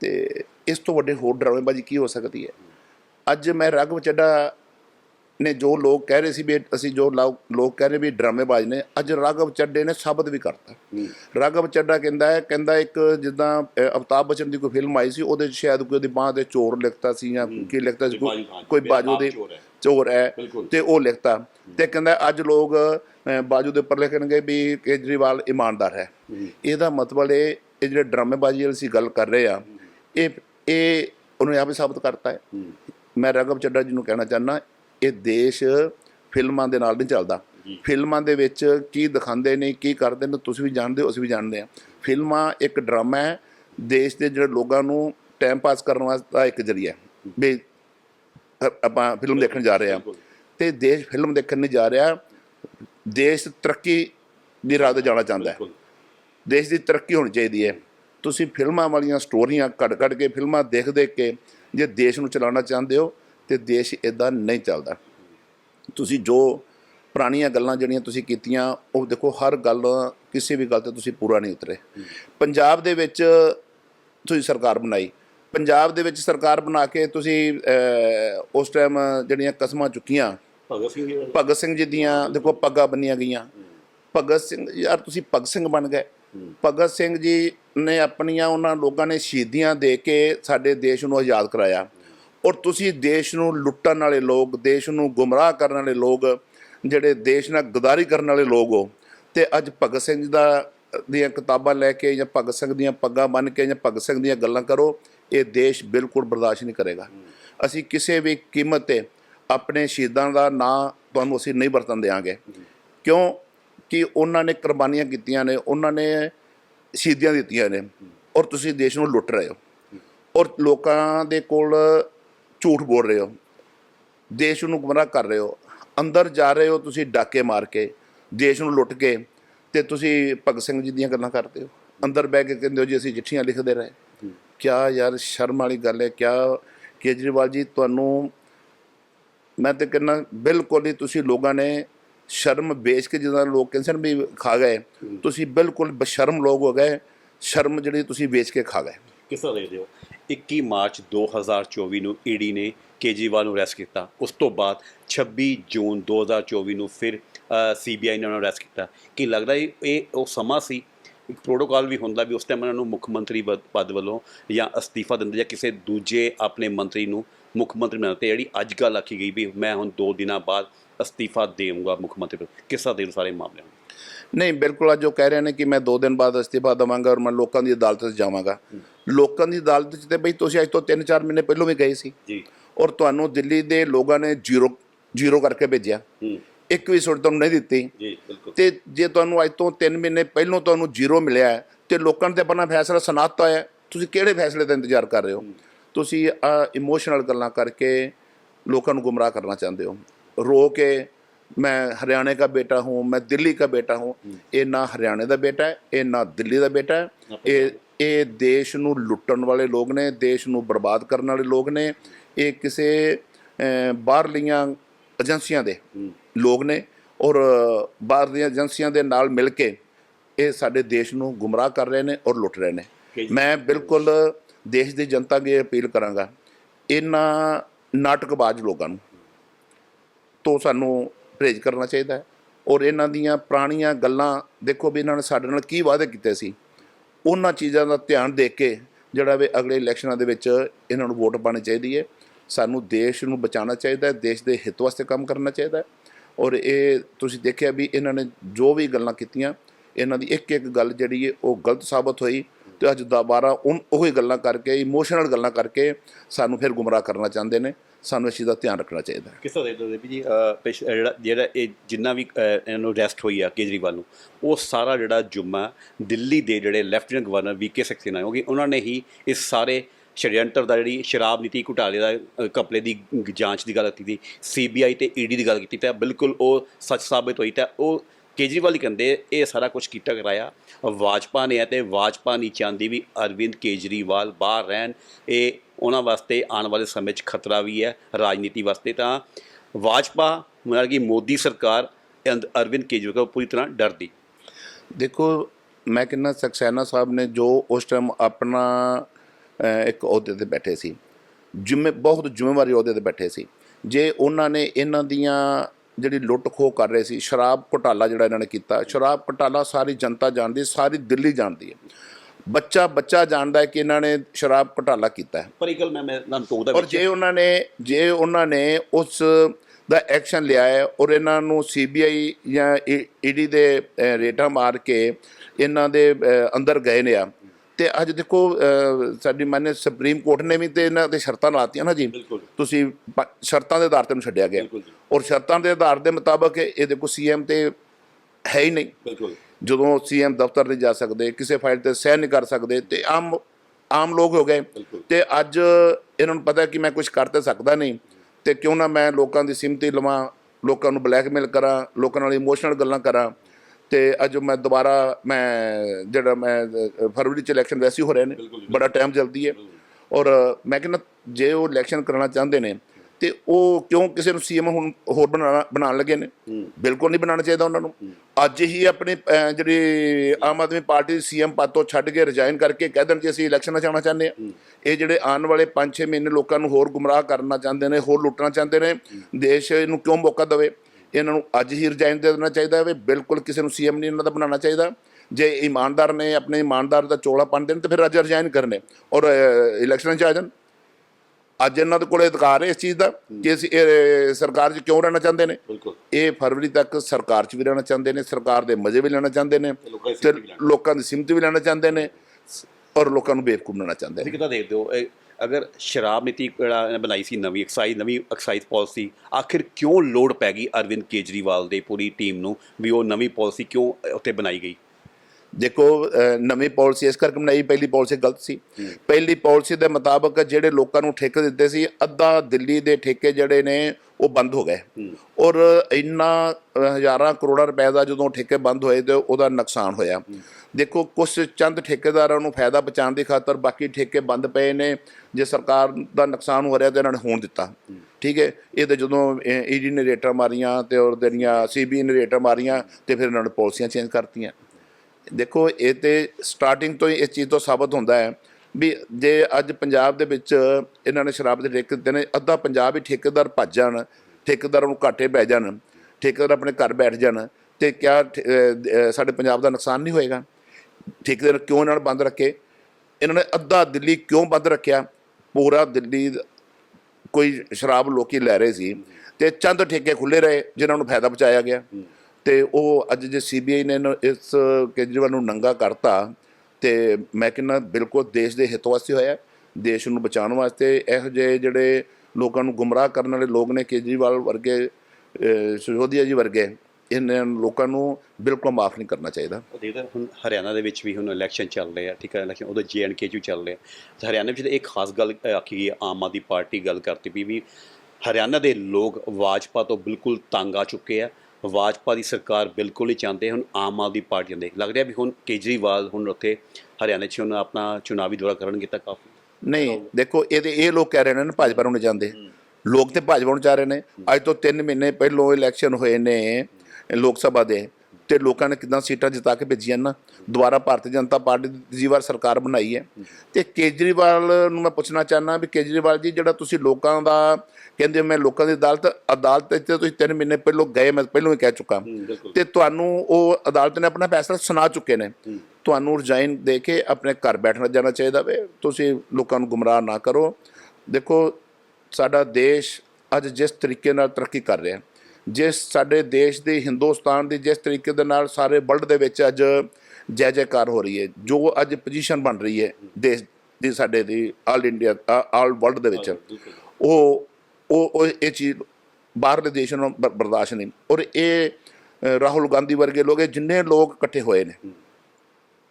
ਤੇ ਇਸ ਤੋਂ ਵੱਡੇ ਹੋਰ ਡਰਾਵੇਬਾਜ਼ੀ ਕੀ ਹੋ ਸਕਦੀ ਹੈ? ਅੱਜ ਮੈਂ ਰਾਘਵ ਚੱਡਾ ਨੇ ਜੋ ਲੋਕ ਕਹਿ ਰਹੇ ਸੀ ਵੀ ਅਸੀਂ ਜੋ ਲੋਕ ਕਹਿ ਰਹੇ ਵੀ ਡਰਾਮੇਬਾਜ਼ ਨੇ ਅੱਜ ਰਾਘਵ ਚੱਡੇ ਨੇ ਸਾਬਤ ਵੀ ਕਰਤਾ। ਰਾਘਵ ਚੱਡਾ ਕਹਿੰਦਾ ਹੈ ਕਹਿੰਦਾ ਇੱਕ ਜਿੱਦਾਂ ਅਮਿਤਾਭ ਬੱਚਨ ਦੀ ਕੋਈ ਫਿਲਮ ਆਈ ਸੀ ਉਹਦੇ ਸ਼ਾਇਦ ਕੋਈ ਉਹਦੀ ਬਾਹ ਤੇ ਚੋਰ ਲਿਖਤਾ ਸੀ ਜਾਂ ਕੀ ਲਿਖਤਾ ਸੀ ਕੋਈ ਬਾਜੂ, ਦੇ ਚੋਰ ਹੈ। ਤੇ ਉਹ ਲਿਖਤਾ। ਤੇ ਕਹਿੰਦਾ ਅੱਜ ਲੋਕ ਬਾਜੂ ਦੇ ਉੱਪਰ ਲਿਖਣਗੇ ਵੀ ਕੇਜਰੀਵਾਲ ਇਮਾਨਦਾਰ ਹੈ। ਇਹਦਾ ਮਤਲਬ ਇਹ ਇਹ ਜਿਹੜੇ ਡਰਾਮੇਬਾਜ਼ੀ ਵਾਲੀ ਅਸੀਂ ਗੱਲ ਕਰ ਰਹੇ ਆ ਇਹ ਇਹ ਉਹਨੇ ਆਪੇ ਸਾਬਤ ਕਰਤਾ ਹੈ। ਮੈਂ ਰਗਬ ਚੱਡਾ ਜੀ ਨੂੰ ਕਹਿਣਾ ਚਾਹੁੰਦਾ ਇਹ ਦੇਸ਼ ਫਿਲਮਾਂ ਦੇ ਨਾਲ ਨਹੀਂ ਚੱਲਦਾ। ਫਿਲਮਾਂ ਦੇ ਵਿੱਚ ਕੀ ਦਿਖਾਉਂਦੇ ਨੇ ਕੀ ਕਰਦੇ ਨੇ ਤੁਸੀਂ ਵੀ ਜਾਣਦੇ ਹੋ ਅਸੀਂ ਵੀ ਜਾਣਦੇ ਹਾਂ। ਫਿਲਮਾਂ ਇੱਕ ਡਰਾਮਾ ਹੈ ਦੇਸ਼ ਦੇ ਜਿਹੜੇ ਲੋਕਾਂ ਨੂੰ ਟਾਈਮ ਪਾਸ ਕਰਨ ਵਾਸਤੇ ਇੱਕ ਜ਼ਰੀਆ ਹੈ। ਵੀ ਆਪਾਂ ਫਿਲਮ ਦੇਖਣ ਜਾ ਰਹੇ ਹਾਂ। ਤੇ ਦੇਸ਼ ਫਿਲਮ ਦੇਖਣ ਨਹੀਂ ਜਾ ਰਿਹਾ ਦੇਸ਼ ਤਰੱਕੀ ਦੀ ਰਾਹ ਤੇ ਜਾਣਾ ਚਾਹੁੰਦਾ ਹੈ। ਦੇਸ਼ ਦੀ ਤਰੱਕੀ ਹੋਣੀ ਚਾਹੀਦੀ ਹੈ। ਤੁਸੀਂ ਫਿਲਮਾਂ ਵਾਲੀਆਂ ਸਟੋਰੀਆਂ ਕੱਢ ਕੱਢ ਕੇ ਫਿਲਮਾਂ ਦੇਖ ਦੇਖ ਕੇ ਜੇ ਦੇਸ਼ ਨੂੰ ਚਲਾਉਣਾ ਚਾਹੁੰਦੇ ਹੋ ਤੇ ਦੇਸ਼ ਇਦਾਂ ਨਹੀਂ ਚੱਲਦਾ। ਤੁਸੀਂ ਜੋ ਪੁਰਾਣੀਆਂ ਗੱਲਾਂ ਜਿਹੜੀਆਂ ਤੁਸੀਂ ਕੀਤੀਆਂ ਉਹ ਦੇਖੋ ਹਰ ਗੱਲ ਕਿਸੇ ਵੀ ਗੱਲ ਤੇ ਤੁਸੀਂ ਪੂਰਾ ਨਹੀਂ ਉਤਰੇ। ਪੰਜਾਬ ਦੇ ਵਿੱਚ ਤੁਸੀਂ ਸਰਕਾਰ ਬਣਾਈ। ਪੰਜਾਬ ਦੇ ਵਿੱਚ ਸਰਕਾਰ ਬਣਾ ਕੇ ਤੁਸੀਂ ਉਸ ਟਾਈਮ ਜਿਹੜੀਆਂ ਕਸਮਾਂ ਚੁੱਕੀਆਂ ਭਗਤ ਸਿੰਘ ਭਗਤ ਸਿੰਘ ਜੀ ਦੀਆਂ ਦੇਖੋ ਪੱਗਾਂ ਬੰਨੀਆਂ ਗਈਆਂ। ਭਗਤ ਸਿੰਘ ਯਾਰ ਤੁਸੀਂ ਭਗਤ ਸਿੰਘ ਬਣ ਗਏ। ਭਗਤ ਸਿੰਘ ਜੀ ਨੇ ਆਪਣੀਆਂ ਉਹਨਾਂ ਲੋਕਾਂ ਨੇ ਸ਼ਹੀਦੀਆਂ ਦੇ ਕੇ ਸਾਡੇ ਦੇਸ਼ ਨੂੰ ਆਜ਼ਾਦ ਕਰਾਇਆ। ਔਰ ਤੁਸੀਂ ਦੇਸ਼ ਨੂੰ ਲੁੱਟਣ ਵਾਲੇ ਲੋਕ, ਦੇਸ਼ ਨੂੰ ਗੁੰਮਰਾਹ ਕਰਨ ਵਾਲੇ ਲੋਕ, ਜਿਹੜੇ ਦੇਸ਼ ਨਾਲ ਗਦਾਰੀ ਕਰਨ ਵਾਲੇ ਲੋਕ ਹੋ, ਤੇ ਅੱਜ ਭਗਤ ਸਿੰਘ ਦਾ ਦੀਆਂ ਕਿਤਾਬਾਂ ਲੈ ਕੇ ਜਾਂ ਭਗਤ ਸਿੰਘ ਦੀਆਂ ਪੱਗਾਂ ਬੰਨ ਕੇ ਜਾਂ ਭਗਤ ਸਿੰਘ ਦੀਆਂ ਗੱਲਾਂ ਕਰੋ, ਇਹ ਦੇਸ਼ ਬਿਲਕੁਲ ਬਰਦਾਸ਼ਤ ਨਹੀਂ ਕਰੇਗਾ। ਅਸੀਂ ਕਿਸੇ ਵੀ ਕੀਮਤ ਤੇ ਆਪਣੇ ਸ਼ਹੀਦਾਂ ਦਾ ਨਾਂ ਤੁਹਾਨੂੰ ਅਸੀਂ ਨਹੀਂ ਵਰਤਣ ਦੇਵਾਂਗੇ ਕਿਉਂ? ਕਿ ਉਹਨਾਂ ਨੇ ਕੁਰਬਾਨੀਆਂ ਕੀਤੀਆਂ ਨੇ, ਉਹਨਾਂ ਨੇ ਸ਼ਹੀਦੀਆਂ ਦਿੱਤੀਆਂ ਨੇ, ਔਰ ਤੁਸੀਂ ਦੇਸ਼ ਨੂੰ ਲੁੱਟ ਰਹੇ ਹੋ। ਔਰ ਲੋਕਾਂ ਦੇ ਕੋਲ ਝੂਠ ਬੋਲ ਰਹੇ ਹੋ। ਦੇਸ਼ ਨੂੰ ਗੁੰਮਰਾਹ ਕਰ ਰਹੇ ਹੋ। ਅੰਦਰ ਜਾ ਰਹੇ ਹੋ ਤੁਸੀਂ ਡਾਕੇ ਮਾਰ ਕੇ ਦੇਸ਼ ਨੂੰ ਲੁੱਟ ਕੇ ਤੇ ਤੁਸੀਂ ਭਗਤ ਸਿੰਘ ਜੀ ਦੀਆਂ ਗੱਲਾਂ ਕਰਦੇ ਹੋ। ਅੰਦਰ ਬਹਿ ਕੇ ਕਹਿੰਦੇ ਹੋ ਜੀ ਅਸੀਂ ਚਿੱਠੀਆਂ ਲਿਖਦੇ ਰਹੇ। ਕਿਆ ਯਾਰ ਸ਼ਰਮ ਵਾਲੀ ਗੱਲ ਹੈ ਕਿਆ ਕੇਜਰੀਵਾਲ ਜੀ ਤੁਹਾਨੂੰ ਮੈਂ ਤੇ ਕਹਿੰਦਾ ਬਿਲਕੁਲ ਹੀ ਤੁਸੀਂ ਲੋਕਾਂ ਨੇ ਸ਼ਰਮ ਵੇਚ ਕੇ ਜਿੱਦਾਂ ਲੋਕ ਕਹਿੰਦੇ ਸਨ ਵੀ ਖਾ ਗਏ ਤੁਸੀਂ ਬਿਲਕੁਲ ਬਸ਼ਰਮ ਲੋਕ ਹੋ ਗਏ ਸ਼ਰਮ ਜਿਹੜੀ ਤੁਸੀਂ ਵੇਚ ਕੇ ਖਾ ਗਏ। ਕਿਸ ਤਰ੍ਹਾਂ ਦੇਖਦੇ ਹੋ? 21 ਮਾਰਚ 2024 ਨੂੰ ਈਡੀ ਨੇ ਕੇਜਰੀਵਾਲ ਨੂੰ ਅਰੈਸਟ ਕੀਤਾ। ਉਸ ਤੋਂ ਬਾਅਦ 26 ਜੂਨ 2024 ਨੂੰ ਫਿਰ ਸੀਬੀਆਈ ਨੇ ਉਹਨਾਂ ਨੂੰ ਅਰੈਸਟ ਕੀਤਾ। ਕੀ ਲੱਗਦਾ ਇਹ ਉਹ ਸਮਾਂ ਸੀ? ਇੱਕ ਪ੍ਰੋਟੋਕਾਲ ਵੀ ਹੁੰਦਾ ਵੀ ਉਸ ਟਾਈਮ ਉਹਨਾਂ ਨੂੰ ਮੁੱਖ ਮੰਤਰੀ ਪਦ- ਵੱਲੋਂ ਜਾਂ ਅਸਤੀਫਾ ਦਿੰਦੇ ਜਾਂ ਕਿਸੇ ਦੂਜੇ ਆਪਣੇ ਮੰਤਰੀ ਨੂੰ ਮੁੱਖ ਮੰਤਰੀ ਬਣਾਉਂਦੇ ਤੇ ਜਿਹੜੀ ਅੱਜ ਗੱਲ ਆਖੀ ਗਈ ਵੀ ਮੈਂ ਹੁਣ 2 ਦਿਨਾਂ ਬਾਅਦ ਅਸਤੀਫਾ ਦੇਵਾਂਗਾ ਮੁੱਖ ਮੰਤਰੀ। ਕਿਸ ਦੇ ਸਾਰੇ ਮਾਮਲੇ? ਨੂੰ ਨਹੀਂ ਬਿਲਕੁਲ ਉਹ ਕਹਿ ਰਹੇ ਨੇ ਕਿ ਮੈਂ 2 ਦਿਨ ਬਾਅਦ ਅਸਤੀਫਾ ਦੇਵਾਂਗਾ ਔਰ ਮੈਂ ਲੋਕਾਂ ਦੀ ਅਦਾਲਤ 'ਚ ਜਾਵਾਂਗਾ। ਲੋਕਾਂ ਦੀ ਅਦਾਲਤ 'ਚ ਤੇ ਬਈ ਤੁਸੀਂ ਅੱਜ ਤੋਂ 3-4 ਮਹੀਨੇ ਪਹਿਲਾਂ ਵੀ ਗਏ ਸੀ। ਜੀ। ਔਰ ਤੁਹਾਨੂੰ ਦਿੱਲੀ ਦੇ ਲੋਕਾਂ ਨੇ ਜ਼ੀਰੋ ਜ਼ੀਰੋ ਕਰਕੇ ਭੇਜਿਆ। ਹੂੰ। ਇੱਕ ਵੀ ਸੁਣ ਤੁਹਾਨੂੰ ਨਹੀਂ ਦਿੱਤੀ। ਜੀ ਬਿਲਕੁਲ। ਤੇ ਜੇ ਤੁਹਾਨੂੰ ਅੱਜ ਤੋਂ 3 ਮਹੀਨੇ ਪਹਿਲਾਂ ਤੁਹਾਨੂੰ ਜ਼ੀਰੋ ਮਿਲਿਆ ਹੈ ਤੇ ਲੋਕਾਂ ਨੇ ਤੇ ਆਪਣਾ ਫੈਸਲਾ ਸੁਣਾਤਾ ਹੈ ਤੁਸੀਂ ਕਿਹੜੇ ਫੈਸਲੇ ਦਾ ਇੰਤਜ਼ਾਰ ਕਰ ਰਹੇ ਹੋ? ਤੁਸੀਂ ਇਮੋਸ਼ਨਲ ਗੱਲਾਂ ਕਰਕੇ ਲੋਕਾਂ ਨੂੰ ਗੁੰਮਰਾਹ ਕਰਨਾ ਚਾਹੁੰਦੇ ਹੋ। ਰੋ ਕੇ ਮੈਂ ਹਰਿਆਣੇ ਦਾ ਬੇਟਾ ਹੂੰ ਮੈਂ ਦਿੱਲੀ ਦਾ ਬੇਟਾ ਹੂੰ ਇਹ ਨਾ ਹਰਿਆਣੇ ਦਾ ਬੇਟਾ ਹੈ ਇਹ ਨਾ ਦਿੱਲੀ ਦਾ ਬੇਟਾ ਹੈ ਇਹ ਇਹ ਦੇਸ਼ ਨੂੰ ਲੁੱਟਣ ਵਾਲੇ ਲੋਕ ਨੇ ਦੇਸ਼ ਨੂੰ ਬਰਬਾਦ ਕਰਨ ਵਾਲੇ ਲੋਕ ਨੇ ਇਹ ਕਿਸੇ ਬਾਹਰਲੀਆਂ ਏਜੰਸੀਆਂ ਦੇ ਲੋਕ ਨੇ ਔਰ ਬਾਹਰ ਦੀਆਂ ਏਜੰਸੀਆਂ ਦੇ ਨਾਲ ਮਿਲ ਕੇ ਇਹ ਸਾਡੇ ਦੇਸ਼ ਨੂੰ ਗੁੰਮਰਾਹ ਕਰ ਰਹੇ ਨੇ ਔਰ ਲੁੱਟ ਰਹੇ ਨੇ। ਮੈਂ ਬਿਲਕੁਲ ਦੇਸ਼ ਦੀ ਜਨਤਾ ਅੱਗੇ ਅਪੀਲ ਕਰਾਂਗਾ ਇਹਨਾਂ ਨਾਟਕਬਾਜ਼ ਲੋਕਾਂ ਨੂੰ ਤੋਂ ਸਾਨੂੰ ਪਰਹੇਜ਼ ਕਰਨਾ ਚਾਹੀਦਾ ਹੈ ਔਰ ਇਹਨਾਂ ਦੀਆਂ ਪੁਰਾਣੀਆਂ ਗੱਲਾਂ ਦੇਖੋ ਵੀ ਇਹਨਾਂ ਨੇ ਸਾਡੇ ਨਾਲ ਕੀ ਵਾਅਦੇ ਕੀਤੇ ਸੀ। ਉਹਨਾਂ ਚੀਜ਼ਾਂ ਦਾ ਧਿਆਨ ਦੇ ਕੇ ਜਿਹੜਾ ਵੀ ਅਗਲੇ ਇਲੈਕਸ਼ਨਾਂ ਦੇ ਵਿੱਚ ਇਹਨਾਂ ਨੂੰ ਵੋਟ ਪਾਣੀ ਚਾਹੀਦੀ ਹੈ। ਸਾਨੂੰ ਦੇਸ਼ ਨੂੰ ਬਚਾਉਣਾ ਚਾਹੀਦਾ ਹੈ, ਦੇਸ਼ ਦੇ ਹਿੱਤ ਵਾਸਤੇ ਕੰਮ ਕਰਨਾ ਚਾਹੀਦਾ ਹੈ। ਔਰ ਇਹ ਤੁਸੀਂ ਦੇਖਿਆ ਵੀ ਇਹਨਾਂ ਨੇ ਜੋ ਵੀ ਗੱਲਾਂ ਕੀਤੀਆਂ, ਇਹਨਾਂ ਦੀ ਇੱਕ ਇੱਕ ਗੱਲ ਜਿਹੜੀ ਹੈ ਉਹ ਗਲਤ ਸਾਬਤ ਹੋਈ ਤੇ ਅੱਜ ਦੁਬਾਰਾ ਉਹ ਉਹੀ ਗੱਲਾਂ ਕਰਕੇ ਇਮੋਸ਼ਨਲ ਗੱਲਾਂ ਕਰਕੇ ਸਾਨੂੰ ਫਿਰ ਗੁੰਮਰਾਹ ਕਰਨਾ ਚਾਹੁੰਦੇ ਨੇ। ਸਾਨੂੰ ਇਸ ਚੀਜ਼ ਦਾ ਧਿਆਨ ਰੱਖਣਾ ਚਾਹੀਦਾ ਹੈ। ਕਿਸ ਤਰ੍ਹਾਂ ਦੇਖਦੇ ਹੋ ਜੀ? ਪੇਸ਼ ਅਹ, ਜਿਹੜਾ ਜਿਹੜਾ ਇਹ ਜਿੰਨਾ ਵੀ ਅਹ, ਇਹਨਾਂ ਨੂੰ ਅਰੈਸਟ ਹੋਈ ਆ ਕੇਜਰੀਵਾਲ ਨੂੰ ਉਹ ਸਾਰਾ ਜਿਹੜਾ ਜੁਮਾ ਦਿੱਲੀ ਦੇ ਜਿਹੜੇ lieutenant governor V K Saxena ਕਿਉਂਕਿ ਉਹਨਾਂ ਨੇ ਹੀ ਇਸ ਸਾਰੇ ਸ਼ੜਯੰਤਰ ਦਾ ਜਿਹੜੀ ਸ਼ਰਾਬ ਨੀਤੀ ਘੁਟਾਲੇ ਦਾ ਅਹ, ਘਪਲੇ ਦੀ ਗ- ਜਾਂਚ ਦੀ ਗੱਲ ਕੀਤੀ ਸੀ ਸੀਬੀਆਈ ਤੇ ਈਡੀ ਦੀ ਗੱਲ ਕੀਤੀ ਤਾਂ ਬਿਲਕੁਲ ਉਹ ਸੱਚ ਸਾਬਿਤ ਹੋਈ ਤਾਂ ਉਹ ਕੇਜਰੀਵਾਲ ਹੀ ਕਹਿੰਦੇ, ਇਹ ਸਾਰਾ ਕੁਝ ਕੀਤਾ ਕਰਾਇਆ। ਵਾਜਪਾ ਨੇ ਹੈ ਤੇ ਵਾਜਪਾ ਨਹੀਂ ਚਾਹੁੰਦੀ ਵੀ ਅਰਵਿੰਦ ਕੇਜਰੀਵਾਲ ਬਾਹਰ ਰਹਿਣ, ਇਹ ਉਹਨਾਂ ਵਾਸਤੇ ਆਉਣ ਵਾਲੇ ਸਮੇਂ 'ਚ ਖਤਰਾ ਵੀ ਹੈ, ਰਾਜਨੀਤੀ ਵਾਸਤੇ। ਤਾਂ ਵਾਜਪਾ ਮਤਲਬ ਕਿ ਮੋਦੀ ਸਰਕਾਰ ਅਰਵਿੰਦ ਕੇਜਰੀਵਾਲ ਤੋਂ ਪੂਰੀ ਤਰ੍ਹਾਂ ਡਰਦੀ। ਦੇਖੋ, ਮੈਂ ਕਹਿੰਦਾ, ਸਕਸੈਨਾ ਸਾਹਿਬ ਨੇ ਜੋ ਉਸ ਟਾਈਮ ਆਪਣਾ ਇੱਕ ਅਹੁਦੇ ਤੇ ਬੈਠੇ ਸੀ। ਜ਼ਿੰਮੇ, ਬਹੁਤ ਜ਼ਿੰਮੇਵਾਰੀ ਅਹੁਦੇ ਤੇ ਬੈਠੇ ਸੀ। ਜੇ ਉਹਨਾਂ ਨੇ ਇਹਨਾਂ ਦੀਆਂ ਜਿਹੜੀ ਲੁੱਟ ਖੋਹ ਕਰ ਰਹੇ ਸੀ ਸ਼ਰਾਬ ਘੁਟਾਲਾ ਜਿਹੜਾ ਇਹਨਾਂ ਨੇ ਕੀਤਾ ਸ਼ਰਾਬ ਘੁਟਾਲਾ ਸਾਰੀ ਜਨਤਾ ਜਾਣਦੀ ਸਾਰੀ ਦਿੱਲੀ ਜਾਣਦੀ ਹੈ। ਬੱਚਾ ਬੱਚਾ ਜਾਣਦਾ ਹੈ ਕਿ ਇਹਨਾਂ ਨੇ ਸ਼ਰਾਬ ਘੁਟਾਲਾ ਕੀਤਾ ਹੈ। ਪਰ ਗੱਲ ਮੈਂ ਮੈਂ ਤੁਹਾਨੂੰ ਟੋਕਦਾ ਔਰ ਜੇ ਉਹਨਾਂ ਨੇ ਜੇ ਉਹਨਾਂ ਨੇ ਉਸ ਦਾ ਐਕਸ਼ਨ ਲਿਆ ਹੈ ਔਰ ਇਹਨਾਂ ਨੂੰ ਸੀਬੀਆਈ ਜਾਂ ਈਡੀ ਦੇ ਰੇਟਾਂ ਮਾਰ ਕੇ ਇਹਨਾਂ ਦੇ ਅੰਦਰ ਗਏ ਨੇ ਆ ਤੇ ਅੱਜ ਦੇਖੋ ਸਾਡੀ ਮਾਨੇ ਸੁਪਰੀਮ ਕੋਰਟ ਨੇ ਵੀ ਤੇ ਇਹਨਾਂ ਤੇ ਸ਼ਰਤਾਂ ਲਾਤੀਆਂ ਨਾ ਜੀ। ਤੁਸੀਂ ਸ਼ਰਤਾਂ ਦੇ ਆਧਾਰ ਤੇ ਨੂੰ ਛੱਡਿਆ ਗਿਆ। ਔਰ ਸ਼ਰਤਾਂ ਦੇ ਆਧਾਰ ਦੇ ਮੁਤਾਬਕ ਇਹ ਦੇਖੋ ਸੀਐਮ ਤੇ ਹੈ ਹੀ ਨਹੀਂ। ਬਿਲਕੁਲ ਜਦੋਂ ਸੀਐਮ ਦਫ਼ਤਰ ਨਹੀਂ ਜਾ ਸਕਦੇ ਕਿਸੇ ਫਾਈਲ ਤੇ ਸਾਈਨ ਨਹੀਂ ਕਰ ਸਕਦੇ ਤੇ ਆਮ ਆਮ ਲੋਕ ਹੋ ਗਏ। ਤੇ ਅੱਜ ਇਹਨਾਂ ਨੂੰ ਪਤਾ ਕਿ ਮੈਂ ਕੁਝ ਕਰ ਤੇ ਸਕਦਾ ਨਹੀਂ। ਤੇ ਕਿਉਂ ਨਾ ਮੈਂ ਲੋਕਾਂ ਦੀ ਸਿਮਤੀ ਲਵਾਂ ਲੋਕਾਂ ਨੂੰ ਬਲੈਕਮੇਲ ਕਰਾਂ ਲੋਕਾਂ ਨਾਲ ਇਮੋਸ਼ਨਲ ਗੱਲਾਂ ਕਰਾਂ। ਤੇ ਅੱਜ ਮੈਂ ਦੁਬਾਰਾ ਮੈਂ ਜਿਹੜਾ ਮੈਂ ਫਰਵਰੀ ਚ ਇਲੈਕਸ਼ਨ ਵੈਸੇ ਹੀ ਰਹੇ ਨੇ ਬੜਾ ਟਾਈਮ ਜਲਦੀ ਹੈ। ਔਰ ਮੈਂ ਕਹਿੰਦਾ ਜੇ ਉਹ ਇਲੈਕਸ਼ਨ ਕਰਨਾ ਚਾਹੁੰਦੇ ਨੇ ਤੇ ਉਹ ਕਿਉਂ ਕਿਸੇ ਨੂੰ ਸੀਐਮ ਹੁਣ ਹੋਰ ਬਣਾਉਣਾ ਬਣਾਉਣ ਲੱਗੇ ਨੇ? ਬਿਲਕੁਲ ਨਹੀਂ ਬਣਾਉਣਾ ਚਾਹੀਦਾ ਉਹਨਾਂ ਨੂੰ। ਅੱਜ ਹੀ ਆਪਣੀ ਜਿਹੜੀ ਆਮ ਆਦਮੀ ਪਾਰਟੀ ਦੇ ਸੀਐਮ ਪਦ ਤੋਂ ਛੱਡ ਕੇ ਰਿਜ਼ਾਈਨ ਕਰਕੇ ਕਹਿ ਦੇਣ ਕਿ ਅਸੀਂ ਇਲੈਕਸ਼ਨਾਂ ਚਾਹਣਾ ਚਾਹੁੰਦੇ ਆ ਇਹ ਜਿਹੜੇ ਆਉਣ ਵਾਲੇ 5-6 ਮਹੀਨੇ ਲੋਕਾਂ ਨੂੰ ਹੋਰ ਗੁੰਮਰਾਹ ਕਰਨਾ ਚਾਹੁੰਦੇ ਨੇ ਹੋਰ ਲੁੱਟਣਾ ਚਾਹੁੰਦੇ ਨੇ ਦੇਸ਼ ਨੂੰ ਕਿਉਂ ਮੌਕਾ ਦੇਵੇ? ਇਹਨਾਂ ਨੂੰ ਅੱਜ ਹੀ ਰਿਜ਼ਾਈਨ ਦੇ ਦੇਣਾ ਚਾਹੀਦਾ ਹੈ ਬਿਲਕੁਲ ਕਿਸੇ ਨੂੰ ਸੀਐਮ ਨਹੀਂ ਇਹਨਾਂ ਦਾ ਬਣਾਉਣਾ ਚਾਹੀਦਾ। ਜੇ ਇਮਾਨਦਾਰ ਨੇ ਆਪਣੇ ਇਮਾਨਦਾਰ ਦਾ ਚੋਲਾ ਪੰਨ ਦੇਣ ਤੇ ਫਿਰ ਅੱਜ ਰਿਜ਼ਾਈਨ ਕਰਨੇ। ਔਰ ਇਲੈਕਸ਼ਨਾਂ ਚ ਆ ਜਾਣ। ਅੱਜ ਇਹਨਾਂ ਦੇ ਕੋਲੇ ਅਧਿਕਾਰ ਹੈ ਇਸ ਚੀਜ਼ ਦਾ ਕਿ ਅਸੀਂ ਇਹ ਸਰਕਾਰ 'ਚ ਕਿਉਂ ਰਹਿਣਾ ਚਾਹੁੰਦੇ ਨੇ? ਇਹ ਫਰਵਰੀ ਤੱਕ ਸਰਕਾਰ 'ਚ ਵੀ ਰਹਿਣਾ ਚਾਹੁੰਦੇ ਨੇ ਸਰਕਾਰ ਦੇ ਮਜ਼ੇ ਵੀ ਲੈਣਾ ਚਾਹੁੰਦੇ ਨੇ ਤੇ। ਲੋਕਾਂ ਦੀ ਸਿਮਤੀ ਵੀ ਲੈਣਾ ਚਾਹੁੰਦੇ ਨੇ। ਔਰ ਲੋਕਾਂ ਨੂੰ ਬੇਵਕੂਫ ਬਣਾਉਣਾ ਚਾਹੁੰਦੇ ਨੇ। ਕਿਦਾਂ ਦੇਖਦੇ ਹੋ? ਅਗਰ ਸ਼ਰਾਬ ਨੀਤੀ ਜਿਹੜਾ ਬਣਾਈ ਸੀ ਨਵੀਂ ਐਕਸਾਈਜ਼ ਨਵੀਂ ਐਕਸਾਈਜ਼ ਪਾਲਿਸੀ ਆਖਿਰ ਕਿਉਂ ਲੋੜ ਪੈ ਗਈ ਅਰਵਿੰਦ ਕੇਜਰੀਵਾਲ ਦੇ ਪੂਰੀ ਟੀਮ ਨੂੰ ਵੀ ਉਹ ਨਵੀਂ ਪਾਲਿਸੀ ਕਿਉਂ ਉੱਤੇ ਬਣਾਈ ਗਈ? ਦੇਖੋ ਨਵੀਂ ਪਾਲਿਸੀ ਇਸ ਕਰਕੇ ਬਣਾਈ ਪਹਿਲੀ ਪਾਲਿਸੀ ਗਲਤ ਸੀ। ਪਹਿਲੀ ਪਾਲਿਸੀ ਦੇ ਮੁਤਾਬਕ ਜਿਹੜੇ ਲੋਕਾਂ ਨੂੰ ਠੇਕੇ ਦਿੱਤੇ ਸੀ ਅੱਧਾ ਦਿੱਲੀ ਦੇ ਠੇਕੇ ਜਿਹੜੇ ਨੇ ਉਹ ਬੰਦ ਹੋ ਗਏ। ਔਰ ਇੰਨਾ ਹਜ਼ਾਰਾਂ ਕਰੋੜਾਂ ਰੁਪਏ ਦਾ ਜਦੋਂ ਠੇਕੇ ਬੰਦ ਹੋਏ ਤੇ ਉਹਦਾ ਨੁਕਸਾਨ ਹੋਇਆ। ਦੇਖੋ ਕੁਝ ਚੰਦ ਠੇਕੇਦਾਰਾਂ ਨੂੰ ਫਾਇਦਾ ਬਚਾਉਣ ਦੀ ਖਾਤਰ ਬਾਕੀ ਠੇਕੇ ਬੰਦ ਪਏ ਨੇ। ਜੇ ਸਰਕਾਰ ਦਾ ਨੁਕਸਾਨ ਹੋ ਰਿਹਾ ਤੇ ਇਹਨਾਂ ਨੇ ਹੋਣ ਦਿੱਤਾ। ਠੀਕ ਹੈ? ਇਹ ਤੇ ਜਦੋਂ ਈਡੀ ਨੇ ਰੇਟਾਂ ਮਾਰੀਆਂ ਤੇ ਔਰ ਜਿਹੜੀਆਂ ਸੀਬੀ ਨੇ ਰੇਟਾਂ ਮਾਰੀਆਂ ਤੇ ਫਿਰ ਇਹਨਾਂ ਨੇ ਪਾਲਿਸੀਆਂ ਚੇਂਜ ਕਰਤੀਆਂ। ਦੇਖੋ ਇਹ ਤੇ ਸਟਾਰਟਿੰਗ ਤੋਂ ਹੀ ਇਸ ਚੀਜ਼ ਤੋਂ ਸਾਬਤ ਹੁੰਦਾ ਹੈ ਵੀ ਜੇ ਅੱਜ ਪੰਜਾਬ ਦੇ ਵਿੱਚ ਇਹਨਾਂ ਨੇ ਸ਼ਰਾਬ ਦੇ ਠੇਕੇ ਦਿੱਤੇ ਨੇ ਅੱਧਾ ਪੰਜਾਬ ਹੀ ਠੇਕੇਦਾਰ ਭੱਜ ਜਾਣ ਠੇਕੇਦਾਰਾਂ ਨੂੰ ਘਾਟੇ ਪੈ ਜਾਣ ਠੇਕੇਦਾਰ ਆਪਣੇ ਘਰ ਬੈਠ ਜਾਣ ਤੇ ਕਿਆ ਠੇ- ਅਹ, ਸਾਡੇ ਪੰਜਾਬ ਦਾ ਨੁਕਸਾਨ ਨਹੀਂ ਹੋਏਗਾ? ਠੇਕੇਦਾਰ ਕਿਉਂ ਇਹਨਾਂ ਨੂੰ ਬੰਦ ਰੱਖੇ? ਇਹਨਾਂ ਨੇ ਅੱਧਾ ਦਿੱਲੀ ਕਿਉਂ ਬੰਦ ਰੱਖਿਆ? ਪੂਰਾ ਦਿੱਲੀ ਦਾ- ਕੋਈ ਸ਼ਰਾਬ ਲੋਕੀ ਲੈ ਰਹੇ ਸੀ ਤੇ ਚੰਦ ਠੇਕੇ ਖੁੱਲੇ ਰਹੇ ਜਿਨ੍ਹਾਂ ਨੂੰ ਫਾਇਦਾ ਪਹੁੰਚਾਇਆ ਗਿਆ। ਤੇ ਉਹ ਅੱਜ ਜੇ ਸੀਬੀਆਈ ਨੇ ਇਹਨੂੰ ਇਸ ਕੇਜਰੀਵਾਲ ਨੂੰ ਨੰਗਾ ਕਰਤਾ ਤੇ ਮੈਂ ਕਹਿੰਦਾ ਬਿਲਕੁਲ ਦੇਸ਼ ਦੇ ਹਿੱਤ ਵਾਸਤੇ ਹੋਇਆ ਦੇਸ਼ ਨੂੰ ਬਚਾਉਣ ਵਾਸਤੇ। ਇਹੋ ਜਿਹੇ ਜਿਹੜੇ ਲੋਕਾਂ ਨੂੰ ਗੁੰਮਰਾਹ ਕਰਨ ਵਾਲੇ ਲੋਕ ਨੇ ਕੇਜਰੀਵਾਲ ਵਰਗੇ ਅਹ, ਜੀ ਵਰਗੇ ਇਹਨਾਂ ਲੋਕਾਂ ਨੂੰ ਬਿਲਕੁਲ ਮਾਫ ਨਹੀਂ ਕਰਨਾ ਚਾਹੀਦਾ। ਦੇਖਦਾ ਹੁਣ ਹਰਿਆਣਾ ਦੇ ਵਿੱਚ ਵੀ ਹੁਣ ਇਲੈਕਸ਼ਨ ਚੱਲ ਰਹੇ ਆ ਠੀਕ ਹੈ ਇਲੈਕਸ਼ਨ ਉਹਦੇ ਜੇ ਐਂਡ ਕੇ 'ਚ ਵੀ ਚੱਲ ਰਿਹਾ। ਤੇ ਹਰਿਆਣਾ ਵਿੱਚ ਇੱਕ ਖਾਸ ਗੱਲ ਆਖੀ ਗਈ ਹੈ, ਆਮ ਆਦਮੀ ਪਾਰਟੀ ਗੱਲ ਕਰਤੀ ਵੀ ਵੀ ਹਰਿਆਣਾ ਦੇ ਲੋਕ ਵਾਜਪਾ ਤੋਂ ਬਿਲਕੁਲ ਤੰਗ ਆ ਚੁੱਕੇ ਆ। ਵਾਜਪਾ ਦੀ ਸਰਕਾਰ ਬਿਲਕੁਲ ਨਹੀਂ ਚਾਹੁੰਦੇ ਹੁਣ ਆਮ ਆਦਮੀ ਪਾਰਟੀ ਦੇ। ਲੱਗ ਰਿਹਾ ਵੀ ਹੁਣ ਕੇਜਰੀਵਾਲ ਹੁਣ ਉੱਥੇ ਹਰਿਆਣਾ 'ਚ ਹੁਣ ਆਪਣਾ ਚੁਣਾਵੀ ਦੌਰਾ ਕਰਨਗੇ ਤਾਂ ਕਾਫੀ ਨਹੀਂ ਦੇਖੋ ਇਹ ਤੇ ਇਹ ਲੋਕ ਕਹਿ ਰਹੇ ਨੇ ਨਾ ਭਾਜਪਾ ਨੂੰ ਨਹੀਂ ਜਾਂਦੇ ਲੋਕ ਤੇ ਭਾਜਪਾ ਨੂੰ ਚਾਹ ਰਹੇ ਨੇ। ਅੱਜ ਤੋਂ 3 ਮਹੀਨੇ ਪਹਿਲੋਂ ਇਲੈਕਸ਼ਨ ਹੋਏ ਨੇ ਲੋਕ ਸਭਾ ਦੇ। ਤੇ ਲੋਕਾਂ ਨੇ ਕਿਦਾਂ ਸੀਟਾਂ ਜਿਤਾ ਕੇ ਭੇਜੀਆਂ ਨਾ? ਦੁਬਾਰਾ ਭਾਰਤੀ ਜਨਤਾ ਪਾਰਟੀ ਦੀ ਤੀਜੀ ਵਾਰ ਸਰਕਾਰ ਬਣਾਈ ਹੈ। ਤੇ ਕੇਜਰੀਵਾਲ ਨੂੰ ਮੈਂ ਪੁੱਛਣਾ ਚਾਹਨਾ ਵੀ ਕੇਜਰੀਵਾਲ ਜੀ ਜਿਹੜਾ ਤੁਸੀਂ ਲੋਕਾਂ ਦਾ ਕਹਿੰਦੇ ਮੈਂ ਲੋਕਾਂ ਦੀ ਅਦਾਲਤ ਅਦਾਲਤ ਤੇ ਤੁਸੀਂ 3 ਮਹੀਨੇ ਪਹਿਲੋਂ ਗਏ ਮੈਂ ਪਹਿਲੋਂ ਹੀ ਕਹਿ ਚੁੱਕਾ। ਤੇ ਤੁਹਾਨੂੰ ਉਹ ਅਦਾਲਤ ਨੇ ਆਪਣਾ ਫੈਸਲਾ ਸੁਣਾ ਚੁੱਕੇ ਨੇ। ਤੁਹਾਨੂੰ ਰਿਜ਼ਾਈਨ ਦੇ ਕੇ ਆਪਣੇ ਘਰ ਬੈਠਣਾ ਜਾਣਾ ਚਾਹੀਦਾ ਵੇ। ਤੁਸੀਂ ਲੋਕਾਂ ਨੂੰ ਗੁੰਮਰਾਹ ਨਾ ਕਰੋ। ਦੇਖੋ ਸਾਡਾ ਦੇਸ਼ ਅੱਜ ਜਿਸ ਤਰੀਕੇ ਨਾਲ ਤਰੱਕੀ ਕਰ ਰਿਹਾ ਜਿਸ ਸਾਡੇ ਦੇਸ਼ ਦੇ ਹਿੰਦੁਸਤਾਨ ਦੀ ਜਿਸ ਤਰੀਕੇ ਦੇ ਨਾਲ ਸਾਰੇ ਵਰਲਡ ਦੇ ਵਿੱਚ ਅੱਜ ਜੈ ਜੈਕਾਰ ਹੋ ਰਹੀ ਹੈ ਜੋ ਅੱਜ ਪੋਜੀਸ਼ਨ ਬਣ ਰਹੀ ਹੈ ਦੇਸ਼ ਦੀ ਸਾਡੇ ਦੀ ਆਲ ਇੰਡੀਆ ਆਲ ਵਰਲਡ ਦੇ ਵਿੱਚ। ਉਹ ਉਹ ਇਹ ਚੀਜ਼ ਬਾਹਰਲੇ ਦੇਸ਼ਾਂ ਨੂੰ ਬਰਦਾਸ਼ਤ ਨਹੀਂ। ਔਰ ਇਹ ਰਾਹੁਲ ਗਾਂਧੀ ਵਰਗੇ ਲੋਕ ਜਿੰਨੇ ਲੋਕ ਇਕੱਠੇ ਹੋਏ ਨੇ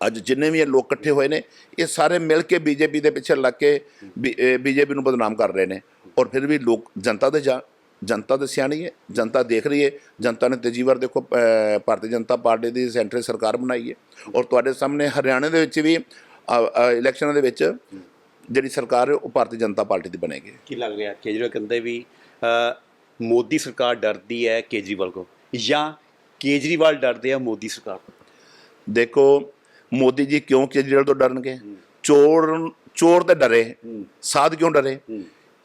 ਅੱਜ ਜਿੰਨੇ ਵੀ ਇਹ ਲੋਕ ਇਕੱਠੇ ਹੋਏ ਨੇ ਇਹ ਸਾਰੇ ਮਿਲ ਕੇ ਬੀਜੇਪੀ ਦੇ ਪਿੱਛੇ ਲੱਗ ਕੇ ਬੀਜੇਪੀ ਨੂੰ ਬਦਨਾਮ ਕਰ ਰਹੇ ਨੇ। ਔਰ ਫਿਰ ਵੀ ਲੋਕ ਜਨਤਾ ਦੇ ਜਾ ਜਨਤਾ ਦੇ ਸਿਆਣੀ ਹੈ ਜਨਤਾ ਦੇਖ ਰਹੀ ਹੈ ਜਨਤਾ ਨੇ ਤੀਜੀ ਵਾਰ ਦੇਖੋ ਭਾਰਤੀ ਜਨਤਾ ਪਾਰਟੀ ਦੀ ਸੈਂਟਰ ਸਰਕਾਰ ਬਣਾਈ ਹੈ ਔਰ ਤੁਹਾਡੇ ਸਾਹਮਣੇ ਹਰਿਆਣਾ ਦੇ ਵਿੱਚ ਵੀ ਇਲੈਕਸ਼ਨਾਂ ਦੇ ਵਿੱਚ ਜਿਹੜੀ ਸਰਕਾਰ ਹੈ ਉਹ ਭਾਰਤੀ ਜਨਤਾ ਪਾਰਟੀ ਦੀ ਬਣੇਗੀ। ਕੀ ਲੱਗ ਰਿਹਾ? ਕੇਜਰੀਵਾਲ ਕਹਿੰਦੇ ਵੀ ਮੋਦੀ ਸਰਕਾਰ ਡਰਦੀ ਹੈ ਕੇਜਰੀਵਾਲ ਕੋ ਜਾਂ ਕੇਜਰੀਵਾਲ ਡਰਦੇ ਆ ਮੋਦੀ ਸਰਕਾਰ ਦੇਖੋ ਮੋਦੀ ਜੀ ਕਿਉਂ ਕੇਜਰੀਵਾਲ ਤੋਂ ਡਰਨਗੇ? ਚੋਰ ਚੋਰ ਤੇ ਡਰੇ। ਸਾਧ ਕਿਉਂ ਡਰੇ?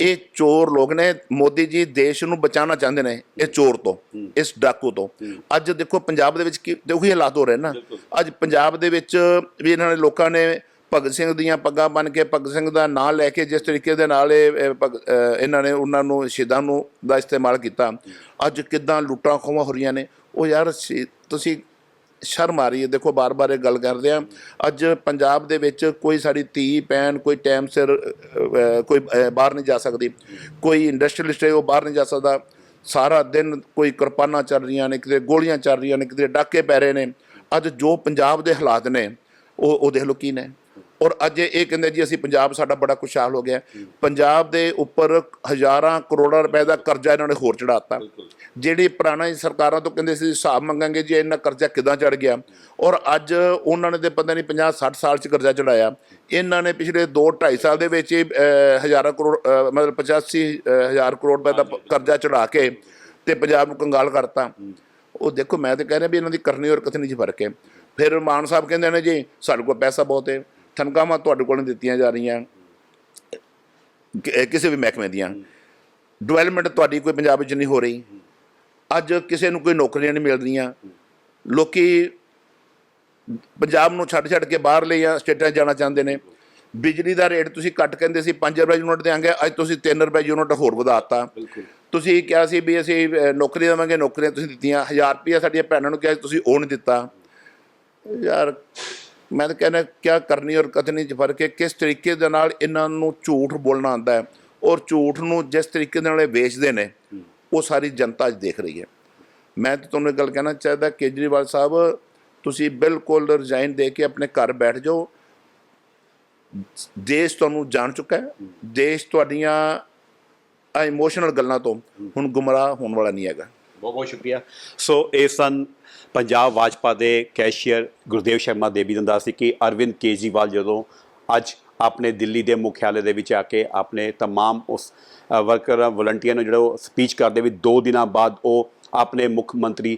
ਇਹ ਚੋਰ ਲੋਕ ਨੇ ਮੋਦੀ ਜੀ ਦੇਸ਼ ਨੂੰ ਬਚਾਉਣਾ ਚਾਹੁੰਦੇ ਨੇ ਇਹ ਚੋਰ ਤੋਂ ਇਸ ਡਾਕੂ ਤੋਂ। ਅੱਜ ਦੇਖੋ ਪੰਜਾਬ ਦੇ ਵਿੱਚ ਕੀ ਉਹੀ ਹਾਲਾਤ ਹੋ ਰਹੇ ਨਾ ਅੱਜ ਪੰਜਾਬ ਦੇ ਵਿੱਚ ਵੀ ਇਹਨਾਂ ਨੇ ਲੋਕਾਂ ਨੇ ਭਗਤ ਸਿੰਘ ਦੀਆਂ ਪੱਗਾਂ ਬਨ ਕੇ ਭਗਤ ਸਿੰਘ ਦਾ ਨਾਂ ਲੈ ਕੇ ਜਿਸ ਤਰੀਕੇ ਦੇ ਨਾਲ ਇਹ ਇਹਨਾਂ ਨੇ ਉਹਨਾਂ ਨੂੰ ਸ਼ਹੀਦਾਂ ਨੂੰ ਦਾ ਇਸਤੇਮਾਲ ਕੀਤਾ। ਅੱਜ ਕਿਦਾਂ ਲੁੱਟਾਂ ਖੋਹਾਂ ਹੋ ਰਹੀਆਂ ਨੇ ਉਹ ਯਾਰ ਤੁਸੀਂ ਸ਼ਰਮ ਆ ਰਹੀ ਹੈ। ਦੇਖੋ, ਬਾਰ-ਬਾਰ ਇਹ ਗੱਲ ਕਰਦੇ ਆ। ਅੱਜ ਪੰਜਾਬ ਦੇ ਵਿੱਚ ਕੋਈ ਸਾਡੀ ਧੀ ਪੈਣ ਕੋਈ ਟਾਈਮ ਸਿਰ ਕੋਈ ਬਾਹਰ ਨਹੀਂ ਜਾ ਸਕਦੀ। ਕੋਈ ਇੰਡਸਟਰੀਲਿਸਟ ਹੈ, ਉਹ ਬਾਹਰ ਨਹੀਂ ਜਾ ਸਕਦਾ। ਸਾਰਾ ਦਿਨ ਕੋਈ ਕਿਰਪਾਨਾਂ ਚੱਲ ਰਹੀਆਂ ਨੇ, ਕਿਤੇ ਗੋਲੀਆਂ ਚੱਲ ਰਹੀਆਂ ਨੇ, ਕਿਤੇ ਡਾਕੇ ਪੈ ਰਹੇ ਨੇ। ਅੱਜ ਜੋ ਪੰਜਾਬ ਦੇ ਹਾਲਾਤ ਨੇ, ਉਹ ਉਹ ਦੇਖ ਲਓ ਕੀ ਨੇ? ਔਰ ਅੱਜ ਇਹ ਕਹਿੰਦੇ ਜੀ ਅਸੀਂ ਪੰਜਾਬ ਸਾਡਾ ਬੜਾ ਖੁਸ਼ਹਾਲ ਹੋ ਗਿਆ। ਪੰਜਾਬ ਦੇ ਉੱਪਰ ਹਜ਼ਾਰਾਂ ਕਰੋੜਾਂ ਰੁਪਏ ਦਾ ਕਰਜ਼ਾ ਇਹਨਾਂ ਨੇ ਹੋਰ ਚੜਾਤਾ ਜਿਹੜੀ ਪੁਰਾਣਾ ਸਰਕਾਰਾਂ ਤੋਂ ਕਹਿੰਦੇ ਸੀ ਹਿਸਾਬ ਮੰਗਾਂਗੇ ਜੀ ਇੰਨਾ ਕਰਜ਼ਾ ਕਿਦਾਂ ਚੜ ਗਿਆ। ਔਰ ਅੱਜ ਉਹਨਾਂ ਨੇ ਤੇ ਪਤਾ ਨਹੀਂ 50 60 ਸਾਲ ਚ ਕਰਜ਼ਾ ਚੜਾਇਆ ਇਹਨਾਂ ਨੇ ਪਿਛਲੇ 2 2.5 ਸਾਲ ਦੇ ਵਿੱਚ ਹਜ਼ਾਰਾਂ ਕਰੋੜ ਮਤਲਬ 85 ਅਹ, ਹਜ਼ਾਰ ਕਰੋੜ ਰੁਪਏ ਦਾ ਕਰਜ਼ਾ ਚੜਾ ਕੇ ਤੇ ਪੰਜਾਬ ਨੂੰ ਕੰਗਾਲ ਕਰਤਾ। ਉਹ ਦੇਖੋ ਮੈਂ ਤਾਂ ਕਹਿ ਰਿਹਾ ਵੀ ਇਹਨਾਂ ਦੀ ਕਰਨੀ ਔਰ ਕਥਨੀ 'ਚ ਫ਼ਰਕ ਹੈ। ਫਿਰ ਮਾਨ ਸਾਹਿਬ ਕਹਿੰਦੇ ਨੇ ਜੀ ਸਾਡੇ ਕੋਲ ਪੈਸਾ ਬਹੁਤ ਹੈ। ਤਨਖਾਹਾਂ ਤੁਹਾਡੇ ਕੋਲ ਦਿੱਤੀਆਂ ਜਾ ਰਹੀਆਂ। ਕਿਸੇ ਵੀ ਮਹਿਕਮੇ ਦੀਆਂ। ਡਿਵੈਲਪਮੈਂਟ ਤੁਹਾਡੀ ਕੋਈ ਪੰਜਾਬ ਵਿੱਚ ਨਹੀਂ ਹੋ ਰਹੀ। ਅੱਜ ਕਿਸੇ ਨੂੰ ਕੋਈ ਨੌਕਰੀਆਂ ਨਹੀਂ ਮਿਲ ਰਹੀਆਂ। ਲੋਕੀ ਪੰਜਾਬ ਨੂੰ ਛੱਡ ਛੱਡ ਕੇ ਬਾਹਰਲੇ ਜਾਂ ਸਟੇਟਾਂ ਜਾਣਾ ਚਾਹੁੰਦੇ ਨੇ। ਬਿਜਲੀ ਦਾ ਰੇਟ ਤੁਸੀਂ ਘੱਟ ਕਹਿੰਦੇ ਸੀ 5 ਰੁਪਏ ਯੂਨਿਟ ਦੇਾਂਗੇ ਅੱਜ ਤੁਸੀਂ 3 ਰੁਪਏ ਯੂਨਿਟ ਹੋਰ ਵਧਾਤਾ ਤੁਸੀਂ ਕਿਹਾ ਸੀ ਵੀ ਅਸੀਂ ਨੌਕਰੀ ਦੇਵਾਂਗੇ ਨੌਕਰੀਆਂ ਤੁਸੀਂ ਦਿੱਤੀਆਂ। 1000 ਰੁਪਏ ਸਾਡੀਆਂ ਭੈਣਾਂ ਨੂੰ ਕਿਹਾ ਤੁਸੀਂ ਉਹ ਨਹੀਂ ਦਿੱਤਾ। ਯਾਰ ਮੈਂ ਤਾਂ ਕਹਿੰਦਾ ਕਿਆ ਕਰਨੀ ਔਰ ਕਥਨੀ ਚ ਫ਼ਰਕ ਹੈ, ਕਿਸ ਤਰੀਕੇ ਦੇ ਨਾਲ ਇਹਨਾਂ ਨੂੰ ਝੂਠ ਬੋਲਣਾ ਆਉਂਦਾ ਹੈ ਔਰ ਝੂਠ ਨੂੰ ਜਿਸ ਤਰੀਕੇ ਦੇ ਨਾਲ ਇਹ ਵੇਚਦੇ ਨੇ, ਉਹ ਸਾਰੀ ਜਨਤਾ ਅੱਜ ਦੇਖ ਰਹੀ ਹੈ। ਮੈਂ ਤਾਂ ਤੁਹਾਨੂੰ ਇੱਕ ਗੱਲ ਕਹਿਣਾ ਚਾਹਦਾ, ਕੇਜਰੀਵਾਲ ਸਾਹਿਬ, ਤੁਸੀਂ ਬਿਲਕੁਲ ਰਿਜ਼ਾਈਨ ਦੇ ਕੇ ਆਪਣੇ ਘਰ ਬੈਠ ਜਾਓ। ਦੇਸ਼ ਤੁਹਾਨੂੰ ਜਾਣ ਚੁੱਕਾ ਹੈ, ਦੇਸ਼ ਤੁਹਾਡੀਆਂ ਇਮੋਸ਼ਨਲ ਗੱਲਾਂ ਤੋਂ ਹੁਣ ਗੁੰਮਰਾਹ ਹੋਣ ਵਾਲਾ ਨਹੀਂ ਹੈਗਾ। ਬਹੁਤ ਬਹੁਤ ਸ਼ੁਕਰੀਆ ਸੋ ਇਹ ਸਨ ਪੰਜਾਬ ਭਾਜਪਾ ਦੇ ਕੈਸ਼ੀਅਰ ਗੁਰਦੇਵ ਸ਼ਰਮਾ ਦੇਵੀ ਦੰਦਾ ਸੀ ਕਿ ਅਰਵਿੰਦ ਕੇਜਰੀਵਾਲ ਜਦੋਂ ਅੱਜ ਆਪਣੇ ਦਿੱਲੀ ਦੇ ਮੁਖਿਆਲੇ ਦੇ ਵਿੱਚ ਆ ਕੇ ਆਪਣੇ तमाम ਉਸ ਵਰਕਰ ਵਲੰਟੀਅਰ ਨੂੰ ਜਿਹੜਾ ਸਪੀਚ ਕਰਦੇ ਵੀ 2 ਦਿਨਾਂ ਬਾਅਦ ਉਹ ਆਪਣੇ ਮੁੱਖ ਮੰਤਰੀ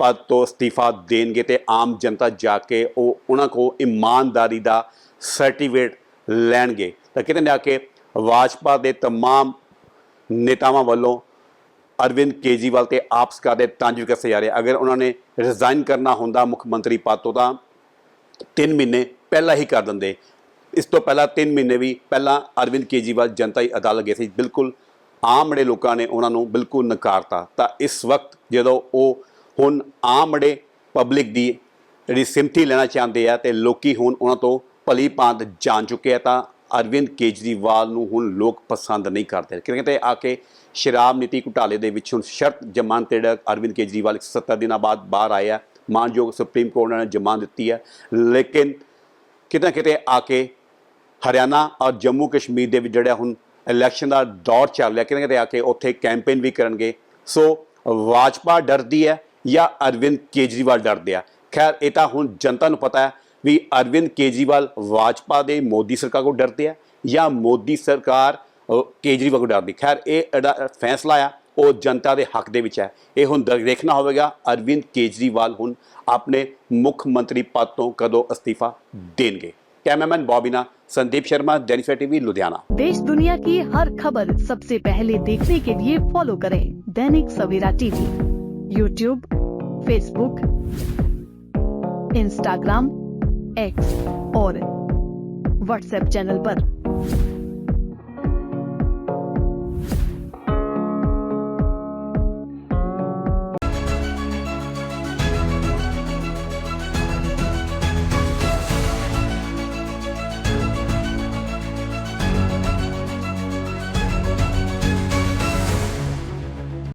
ਪਦ ਤੋਂ ਅਸਤੀਫਾ ਦੇਣਗੇ ਤੇ ਆਮ ਜਨਤਾ ਜਾ ਕੇ ਉਹ ਉਹਨਾਂ ਕੋ ਇਮਾਨਦਾਰੀ ਦਾ ਸਰਟੀਫਿਕੇਟ ਲੈਣਗੇ ਤਾਂ ਕਿਤੇ ਨਾ ਕਿ ਭਾਜਪਾ ਦੇ तमाम ਨੇਤਾਵਾਂ ਵੱਲੋਂ ਅਰਵਿੰਦ ਕੇਜਰੀਵਾਲ ਤੇ ਆਪਸ ਸਰਕਾਰ ਦੇ ਤੰਜ ਵੀ ਕੱਸੇ ਜਾ ਰਹੇ। ਅਗਰ ਉਹਨਾਂ ਨੇ ਰਿਜ਼ਾਈਨ ਕਰਨਾ ਹੁੰਦਾ ਮੁੱਖ ਮੰਤਰੀ ਪਦ ਤੋਂ ਤਾਂ 3 ਮਹੀਨੇ ਪਹਿਲਾਂ ਹੀ ਕਰ ਦਿੰਦੇ। ਇਸ ਤੋਂ ਪਹਿਲਾਂ 3 ਮਹੀਨੇ ਵੀ ਪਹਿਲਾਂ ਅਰਵਿੰਦ ਕੇਜਰੀਵਾਲ ਹੀ ਅਦਾਲਤ ਗਏ ਸੀ। ਬਿਲਕੁਲ ਆਮ ਜਿਹੜੇ ਲੋਕਾਂ ਨੇ ਉਹਨਾਂ ਨੂੰ ਬਿਲਕੁਲ ਨਕਾਰਤਾ। ਤਾਂ ਇਸ ਵਕਤ ਜਦੋਂ ਉਹ ਹੁਣ ਆਮ ਜਿਹੜੇ ਪਬਲਿਕ ਦੀ ਜਿਹੜੀ ਸਿਮਤੀ ਲੈਣਾ ਚਾਹੁੰਦੇ ਆ ਤੇ ਲੋਕੀ ਹੁਣ ਉਹਨਾਂ ਤੋਂ ਭਲੀ ਭਾਂਤ ਜਾਣ ਚੁੱਕੇ ਆ ਤਾਂ ਅਰਵਿੰਦ ਕੇਜਰੀਵਾਲ ਨੂੰ ਹੁਣ ਲੋਕ ਪਸੰਦ ਨਹੀਂ ਕਰਦੇ। ਕਿਉਂਕਿ ਆ ਕੇ ਸ਼ਰਾਬ ਨੀਤੀ ਘੁਟਾਲੇ ਦੇ ਵਿੱਚ ਹੁਣ ਸ਼ਰਤ ਜ਼ਮਾਨਤ ਜਿਹੜਾ ਅਰਵਿੰਦ ਕੇਜਰੀਵਾਲ 170 ਦਿਨਾਂ ਬਾਅਦ ਬਾਹਰ ਆਇਆ ਮਾਨਯੋਗ ਸੁਪਰੀਮ ਕੋਰਟ ਨੇ ਜ਼ਮਾਨਤ ਦਿੱਤੀ ਹੈ। ਲੇਕਿਨ ਕਿਤੇ ਨਾ ਕਿਤੇ ਆ ਕੇ ਹਰਿਆਣਾ ਔਰ ਜੰਮੂ ਕਸ਼ਮੀਰ ਦੇ ਵਿੱਚ ਜਿਹੜਾ ਹੁਣ ਇਲੈਕਸ਼ਨ ਦਾ ਦੌਰ ਚੱਲ ਰਿਹਾ, ਕਿਤੇ ਨਾ ਕਿਤੇ ਆ ਕੇ ਉੱਥੇ ਕੈਂਪੇਨ ਵੀ ਕਰਨਗੇ। ਸੋ ਵਾਜਪਾ ਡਰਦੀ ਹੈ ਜਾਂ ਅਰਵਿੰਦ ਕੇਜਰੀਵਾਲ ਡਰਦੇ ਆ? ਖੈਰ, ਇਹ ਤਾਂ ਹੁਣ ਜਨਤਾ ਨੂੰ ਪਤਾ ਹੈ ਵੀ ਅਰਵਿੰਦ ਕੇਜਰੀਵਾਲ ਵਾਜਪਾ ਦੇ ਮੋਦੀ ਸਰਕਾਰ ਕੋਲ ਡਰਦੇ ਆ ਜਾਂ ਮੋਦੀ ਸਰਕਾਰ ਕੇਜਰੀਵਾਲ ਕੋਲ ਡਰਦੀ ਖੈਰ ਇਹ ਜਿਹੜਾ ਫੈਸਲਾ ਆ ਉਹ ਜਨਤਾ ਦੇ ਹੱਕ ਦੇ ਵਿੱਚ ਹੈ ਇਹ ਹੁਣ ਦ- ਦੇਖਣਾ ਹੋਵੇਗਾ ਅਰਵਿੰਦ ਕੇਜਰੀਵਾਲ ਹੁਣ ਆਪਣੇ ਮੁੱਖ ਮੰਤਰੀ ਪਦ ਤੋਂ ਕਦੋਂ ਅਸਤੀਫਾ ਦੇਣਗੇ कैमरामैन बॉबिना संदीप शर्मा डेनिफे टीवी लुधियाना देश दुनिया की हर खबर सबसे पहले देखने के लिए फॉलो करें Dainik Savera TV YouTube Facebook Instagram X और व्हाट्सएप चैनल पर।